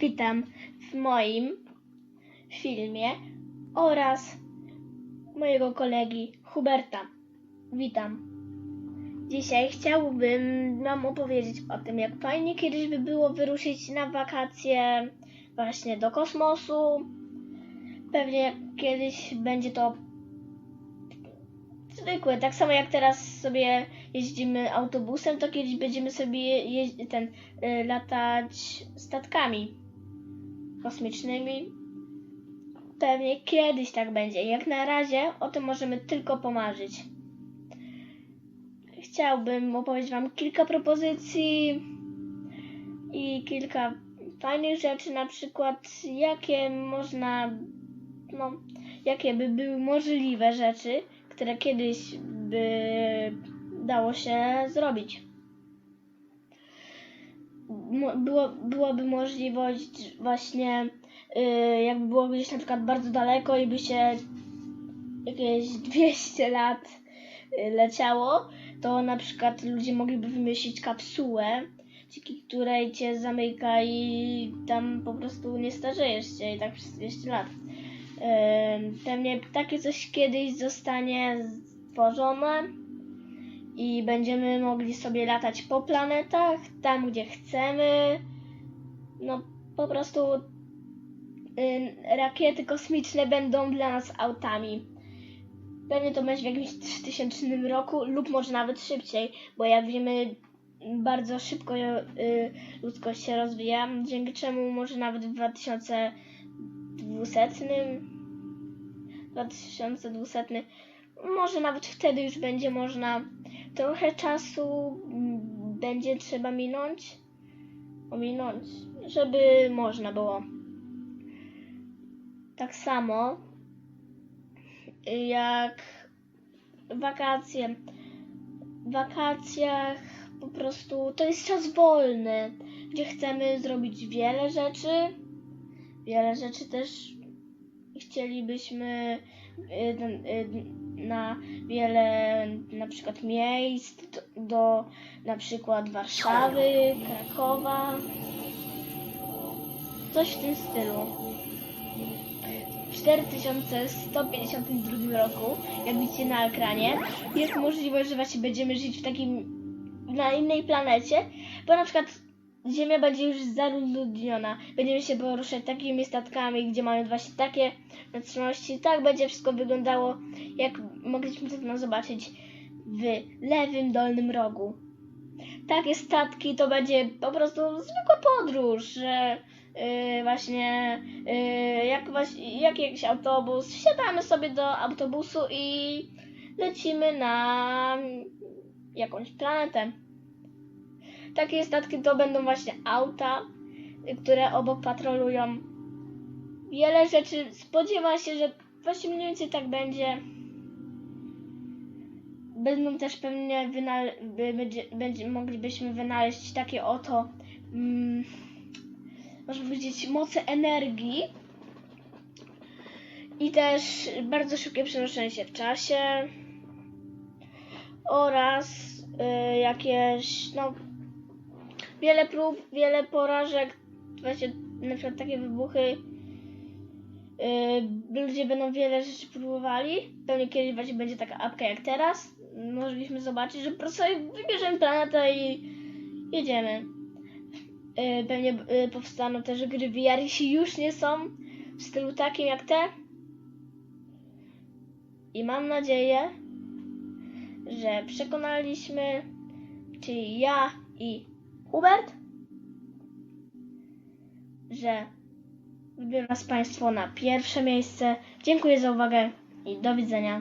Witam w moim filmie oraz mojego kolegi Huberta. Witam. Dzisiaj chciałbym Wam opowiedzieć o tym, jak fajnie kiedyś by było wyruszyć na wakacje właśnie do kosmosu. Pewnie kiedyś będzie to zwykłe, tak samo jak teraz sobie jeździmy autobusem, to kiedyś będziemy sobie ten, y, latać statkami kosmicznymi. Pewnie kiedyś tak będzie. Jak na razie o tym możemy tylko pomarzyć. Chciałbym opowiedzieć Wam kilka propozycji i kilka fajnych rzeczy, na przykład jakie można, no, jakie by były możliwe rzeczy, które kiedyś by dało się zrobić. Było, byłaby możliwość właśnie, y, jakby było gdzieś na przykład bardzo daleko i by się jakieś 200 lat y, leciało, to na przykład ludzie mogliby wymyślić kapsułę, dzięki której cię zamyka i tam po prostu nie starzejesz się i tak przez 200 lat. Ym, Pewnie takie coś kiedyś zostanie stworzone i będziemy mogli sobie latać po planetach, tam gdzie chcemy. No po prostu ym, rakiety kosmiczne będą dla nas autami. Pewnie to będzie w jakimś 3000 roku lub może nawet szybciej, bo jak wiemy bardzo szybko y, ludzkość się rozwija, dzięki czemu może nawet w 2200 2200 może nawet wtedy już będzie można. Trochę czasu mm, będzie trzeba minąć. Ominąć, żeby można było. Tak samo jak wakacje. W wakacjach po prostu to jest czas wolny, gdzie chcemy zrobić wiele rzeczy. Wiele rzeczy też chcielibyśmy na wiele na przykład miejsc do, na przykład Warszawy, Krakowa. Coś w tym stylu. W 4152 roku, jak widzicie na ekranie, jest możliwość, że właśnie będziemy żyć w takim na innej planecie, bo na przykład Ziemia będzie już zaludniona. Będziemy się poruszać takimi statkami, gdzie mamy właśnie takie wytrzymałości. Tak będzie wszystko wyglądało, jak mogliśmy to zobaczyć w lewym dolnym rogu. Takie statki to będzie po prostu zwykła podróż, że yy, właśnie yy, jak, właśnie jak jakiś autobus, wsiadamy sobie do autobusu i lecimy na jakąś planetę. Takie statki to będą właśnie auta, które obok patrolują. Wiele rzeczy spodziewam się, że właśnie mniej więcej tak będzie. Będą też pewnie wynale- będzie, będzie, moglibyśmy wynaleźć takie oto, mm, można powiedzieć, moce energii i też bardzo szybkie przenoszenie się w czasie oraz y, jakieś, no, wiele prób, wiele porażek, właśnie na przykład takie wybuchy. Yy, ludzie będą wiele rzeczy próbowali. Pewnie kiedyś właśnie będzie taka apka jak teraz. Mogliśmy zobaczyć, że po prostu wybierzemy planetę i jedziemy. Yy, pewnie yy, powstaną też gry VR, jeśli już nie są w stylu takim jak te. I mam nadzieję, że przekonaliśmy, czyli ja i Hubert, że wybiorę nas Państwo na pierwsze miejsce. Dziękuję za uwagę i do widzenia.